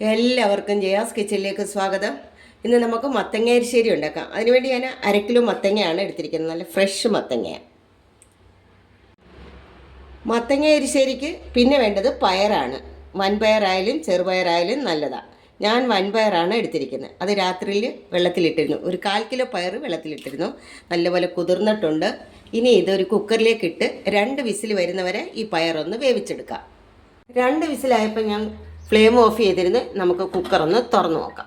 എല്ലാവർക്കും ജയാസ് കിച്ചണിലേക്ക് സ്വാഗതം. ഇന്ന് നമുക്ക് മത്തങ്ങ അരിശ്ശേരി ഉണ്ടാക്കാം. അതിനുവേണ്ടി ഞാൻ അര കിലോ മത്തങ്ങയാണ് എടുത്തിരിക്കുന്നത്. നല്ല ഫ്രഷ് മത്തങ്ങയാണ്. മത്തങ്ങ അരിശ്ശേരിക്ക് പിന്നെ വേണ്ടത് പയറാണ്. വൻപയറായാലും ചെറുപയറായാലും നല്ലതാണ് ഞാൻ വൻപയറാണ് എടുത്തിരിക്കുന്നത്. അത് രാത്രിയിൽ വെള്ളത്തിലിട്ടിരുന്നു. ഒരു കാൽ കിലോ പയർ വെള്ളത്തിലിട്ടിരുന്നു. നല്ലപോലെ കുതിർന്നിട്ടുണ്ട്. ഇനി ഇതൊരു കുക്കറിലേക്ക് ഇട്ട് രണ്ട് വിസിൽ വരുന്നവരെ ഈ പയറൊന്ന് വേവിച്ചെടുക്കാം. രണ്ട് വിസിലായപ്പോൾ ഞാൻ ഫ്ലെയിം ഓഫ് ചെയ്തിരുന്ന് നമുക്ക് കുക്കർ ഒന്ന് തുറന്നു നോക്കാം.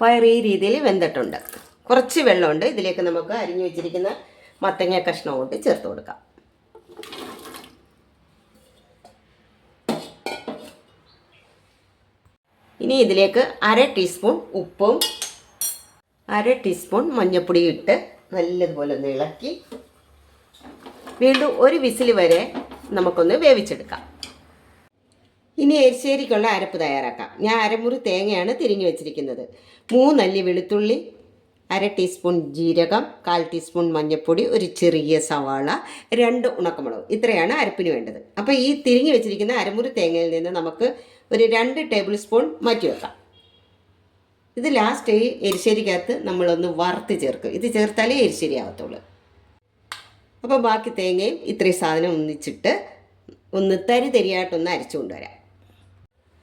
പയർ ഈ രീതിയിൽ വെന്തിട്ടുണ്ട്. കുറച്ച് വെള്ളമുണ്ട്. ഇതിലേക്ക് നമുക്ക് അരിഞ്ഞു വെച്ചിരിക്കുന്ന മത്തങ്ങ കഷ്ണം കൊണ്ട് ചേർത്ത് കൊടുക്കാം. ഇനി ഇതിലേക്ക് അര ടീസ്പൂൺ ഉപ്പും അര ടീസ്പൂൺ മഞ്ഞൾപ്പൊടിയും ഇട്ട് നല്ലതുപോലെ ഒന്ന് ഇളക്കി വീണ്ടും ഒരു വിസിൽ വരെ നമുക്കൊന്ന് വേവിച്ചെടുക്കാം. ഇനി എരിശ്ശേരിക്കുള്ള അരപ്പ് തയ്യാറാക്കാം. ഞാൻ അരമുറി തേങ്ങയാണ് തിരിഞ്ഞു വെച്ചിരിക്കുന്നത്. മൂന്നല്ലി വെളുത്തുള്ളി അര ടീസ്പൂൺ ജീരകം കാൽ ടീസ്പൂൺ മഞ്ഞൾപ്പൊടി ഒരു ചെറിയ സവാള രണ്ട് ഉണക്കമുളക്. ഇത്രയാണ് അരപ്പിന് വേണ്ടത്. അപ്പോൾ ഈ തിരിഞ്ഞു വെച്ചിരിക്കുന്ന അരമുറി തേങ്ങയിൽ നിന്ന് നമുക്ക് ഒരു രണ്ട് ടേബിൾ സ്പൂൺ മാറ്റി വെക്കാം. ഇത് ലാസ്റ്റ് എരിശ്ശേരിക്കകത്ത് നമ്മളൊന്ന് വറുത്ത് ചേർക്കും. ഇത് ചേർത്താലേ എരിശ്ശേരി ആവത്തുള്ളൂ. അപ്പോൾ ബാക്കി തേങ്ങയും ഇത്രയും സാധനം ഒന്നിച്ചിട്ട് ഒന്ന് തരി തരിയായിട്ടൊന്ന് അരച്ചു കൊണ്ടുവരാം.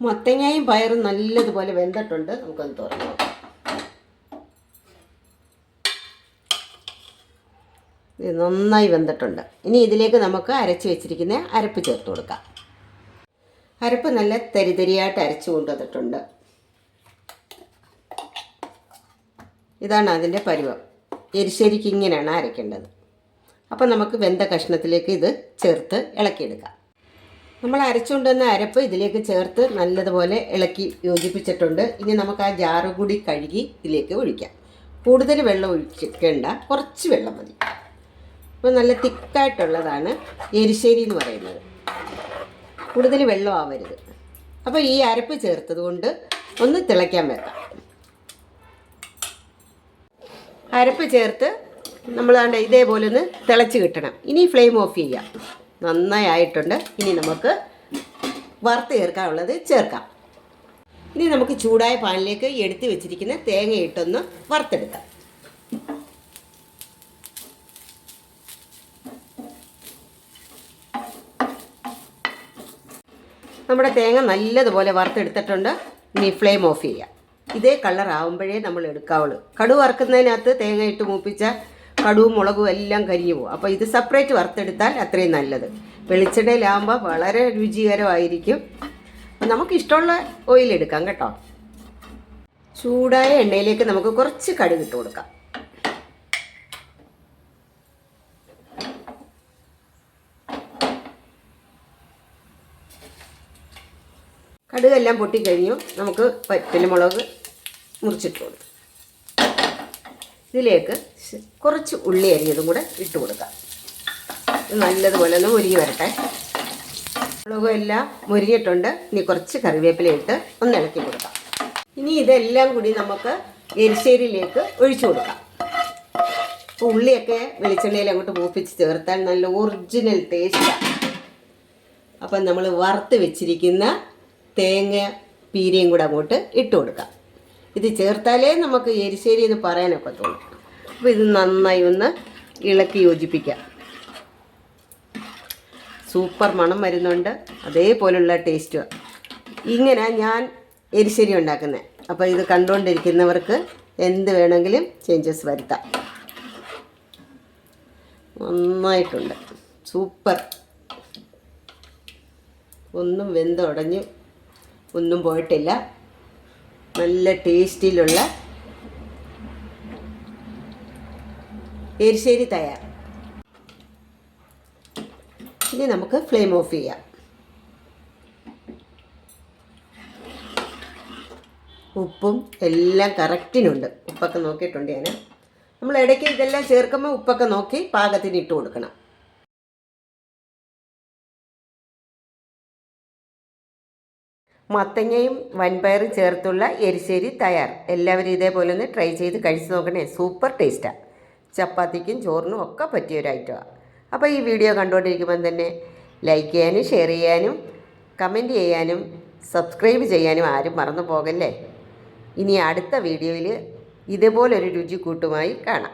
മത്തങ്ങയും പയറും നല്ലതുപോലെ വെന്തിട്ടുണ്ട്. നമുക്കൊന്ന് തുറന്നു ഇത് നന്നായി വെന്തിട്ടുണ്ട്. ഇനി ഇതിലേക്ക് നമുക്ക് അരച്ച് വെച്ചിരിക്കുന്ന അരപ്പ് ചേർത്ത് കൊടുക്കാം. അരപ്പ് നല്ല തരിതരിയായിട്ട് അരച്ചു കൊണ്ടുവന്നിട്ടുണ്ട്. ഇതാണ് അതിന്റെ പരുവം. എരിശ്ശേരിക്ക് ഇങ്ങനെയാണ് അരയ്ക്കേണ്ടത്. അപ്പോൾ നമുക്ക് വെന്ത കഷ്ണത്തിലേക്ക് ഇത് ചേർത്ത് ഇളക്കിയെടുക്കാം. നമ്മൾ അരച്ചുകൊണ്ടുവന്ന അരപ്പ് ഇതിലേക്ക് ചേർത്ത് നല്ലതുപോലെ ഇളക്കി യോജിപ്പിച്ചിട്ടുണ്ട്. ഇനി നമുക്ക് ആ ജാറ് കൂടി കഴുകി ഇതിലേക്ക് ഒഴിക്കാം. കൂടുതൽ വെള്ളം ഒഴിക്കേണ്ട കുറച്ച് വെള്ളം മതി. അപ്പോൾ നല്ല തിക്കായിട്ടുള്ളതാണ് എരിശ്ശേരി എന്ന് പറയുന്നത്. കൂടുതൽ വെള്ളം ആവരുത്. അപ്പോൾ ഈ അരപ്പ് ചേർത്തത് കൊണ്ട് ഒന്ന് തിളയ്ക്കാൻ വെക്കാം. അരപ്പ് ചേർത്ത് നമ്മൾ കണ്ട ഇതേപോലെ ഒന്ന് തിളച്ച് കിട്ടണം. ഇനി ഫ്ലെയിം ഓഫ് ചെയ്യാം. നന്നായി ആയിട്ടുണ്ട് ഇനി നമുക്ക് വറുത്ത് ചേർക്കാനുള്ളത് ചേർക്കാം. ഇനി നമുക്ക് ചൂടായ പാനിലേക്ക് എടുത്തു വെച്ചിരിക്കുന്ന തേങ്ങ ഇട്ടൊന്ന് വറുത്തെടുക്കാം. നമ്മുടെ തേങ്ങ നല്ലതുപോലെ വറുത്തെടുത്തിട്ടുണ്ട്. ഇനി ഫ്ലെയിം ഓഫ് ചെയ്യാം. ഇതേ കളർ ആവുമ്പോഴേ നമ്മൾ എടുക്കാവുള്ളൂ. കടു വറുക്കുന്നതിനകത്ത് തേങ്ങ ഇട്ട് മൂപ്പിച്ച കടുവും മുളകും എല്ലാം കരിഞ്ഞു പോകും. അപ്പോൾ ഇത് സെപ്പറേറ്റ് വറുത്തെടുത്താൽ അത്രയും നല്ലത്. വെളിച്ചെണ്ണയിലാകുമ്പോൾ വളരെ രുചികരമായിരിക്കും. നമുക്ക് ഇഷ്ടമുള്ള ഓയിൽ എടുക്കാം കേട്ടോ. ചൂടായ എണ്ണയിലേക്ക് നമുക്ക് കുറച്ച് കടുക് ഇട്ട് കൊടുക്കാം. കടുകെല്ലാം പൊട്ടിക്കഴിഞ്ഞു നമുക്ക് പറ്റലുമുളക് മുറിച്ചിട്ട് കൊടുക്കാം ഇതിലേക്ക് കുറച്ച് ഉള്ളി അരിഞ്ഞതും കൂടെ ഇട്ട് കൊടുക്കാം. നല്ലതുപോലെ ഒന്ന് മുരിഞ്ഞ് വരട്ടെ. മുളകും എല്ലാം മുരിഞ്ഞിട്ടുണ്ട്. ഇനി കുറച്ച് കറിവേപ്പില ഇട്ട് ഒന്ന് ഇളക്കി കൊടുക്കാം. ഇനി ഇതെല്ലാം കൂടി നമുക്ക് എരിശ്ശേരിയിലേക്ക് ഒഴിച്ചു കൊടുക്കാം. ഉള്ളിയൊക്കെ വെളിച്ചെണ്ണയിൽ അങ്ങോട്ട് മൂപ്പിച്ച് ചേർത്താൽ നല്ല ഒറിജിനൽ ടേസ്റ്റാണ് അപ്പം നമ്മൾ വറുത്ത് വെച്ചിരിക്കുന്ന തേങ്ങ പീരയും കൂടെ അങ്ങോട്ട് ഇട്ട് കൊടുക്കാം. ഇത് ചേർത്താലേ നമുക്ക് എരിശ്ശേരി എന്ന് പറയാനൊക്കത്തുള്ളൂ അപ്പോൾ ഇത് നന്നായി ഒന്ന് ഇളക്കി യോജിപ്പിക്കാം. സൂപ്പർ മണം വരുന്നുണ്ട്. അതേപോലുള്ള ടേസ്റ്റ് ഇങ്ങനെ ഞാൻ എരിശ്ശേരി ഉണ്ടാക്കുന്നത് അപ്പോൾ ഇത് കണ്ടുകൊണ്ടിരിക്കുന്നവർക്ക് എന്ത് വേണമെങ്കിലും ചേഞ്ചസ് വരുത്താം. നന്നായിട്ടുണ്ട്. സൂപ്പർ. ഒന്നും വെന്തുടഞ്ഞു. ഒന്നും പോയിട്ടില്ല. നല്ല ടേസ്റ്റിലുള്ള എരിശ്ശേരി തയ്യാർ. ഇനി നമുക്ക് ഫ്ലെയിം ഓഫ് ചെയ്യാം. ഉപ്പും എല്ലാം കറക്റ്റിനുണ്ട്. ഉപ്പൊക്കെ നോക്കിയിട്ടുണ്ട് ഞാൻ നമ്മൾ ഇടയ്ക്ക് ഇതെല്ലാം ചേർക്കുമ്പോൾ ഉപ്പൊക്കെ നോക്കി പാകത്തിന് ഇട്ട് കൊടുക്കണം. മത്തങ്ങയും വൻപയറും ചേർത്തുള്ള എരിശ്ശേരി തയ്യാർ. എല്ലാവരും ഇതേപോലെ ഒന്ന് ട്രൈ ചെയ്ത് കഴിച്ച് നോക്കണേ. സൂപ്പർ ടേസ്റ്റാണ് ചപ്പാത്തിക്കും ചോറിനും ഒക്കെ പറ്റിയ ഒരു ഐറ്റമാണ് അപ്പോൾ ഈ വീഡിയോ കണ്ടുകൊണ്ടിരിക്കുമ്പം തന്നെ ലൈക്ക് ചെയ്യാനും ഷെയർ ചെയ്യാനും കമന്റ് ചെയ്യാനും സബ്സ്ക്രൈബ് ചെയ്യാനും ആരും മറന്നു പോകല്ലേ? ഇനി അടുത്ത വീഡിയോയിൽ ഇതുപോലൊരു രുചിക്കൂട്ടുമായി കാണാം.